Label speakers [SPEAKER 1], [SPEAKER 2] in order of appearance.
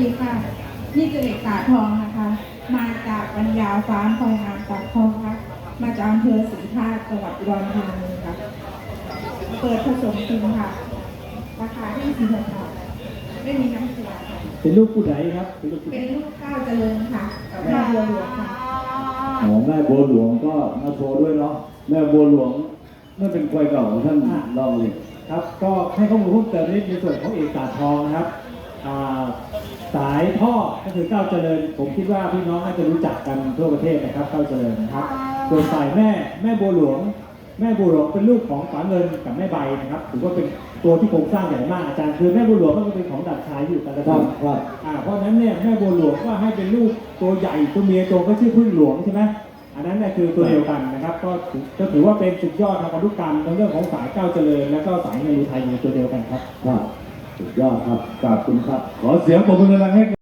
[SPEAKER 1] ดีค่ะ นี่คือเอกสารทองนะคะ มาจากปัญญาฟ้าพลอยงามจากทองค่ะ มาจากอำเภอศรีธาตุจังหวัดอุดรธานีค่ะ เปิดผสมจริงค่ะ ราคาที่สี่พันบาทไม่มีน้ำเสียค่ะ
[SPEAKER 2] เป็นลูกผู้ใดครับ เป็นลูกผู้
[SPEAKER 1] เป็นลูกข้าวเจริญค่ะกับแม่บัวหลวงค่ะ
[SPEAKER 3] อ๋อแม่บัวหลวงก็มาโชว์ด้วยเนาะ แม่บัวหลวงนั่นเป็นควายเก่าของท่านลองเลย
[SPEAKER 2] ครับก็ให้ข้อมูลเพิ่มเติมนิดในส่วนของเอกสารทองนะครับอ่า สายพ่อก็คือเก้าวเจริญ ผมคิดว่าพี่น้องน่าจะรู้จักกันทั่วประเทศนะครับเก้าวเจริญนะครับส่วนสายแม่แม่บัวหลวง แม่บัวหลวงเป็นลูกของฝาเงินกับแม่ใบนะครับถือว่าเป็นตัวที่โครงสร้างใหญ่มากอาจารย์คือแม่บัวหลวงก็เป็นของดัดชายที่อยู่กันกระ
[SPEAKER 3] ครั
[SPEAKER 2] ท
[SPEAKER 3] บครับ
[SPEAKER 2] อ่าเพราะฉะนั้นเนี่ยแม่บัวหลวงก็ให้เป็นลูกตัวใหญ่ตัวเมียตัวก็ชื่อพึ่งหลวงใช่ไหมอันนั้นเนี่ยคือตัวเดียวกันนะครับ ก็ถือก็ถือว่าเป็นสุดยอดทางพันธุกรรมในเรื่องของสายเก้าวเจริญ แล้วก็สายเงินอุทัยอยู่ตัวเดียวกันครับ
[SPEAKER 3] ครับสุด ยอดครับขอบคุณครับ ขอเสียงปรบมือแรงให้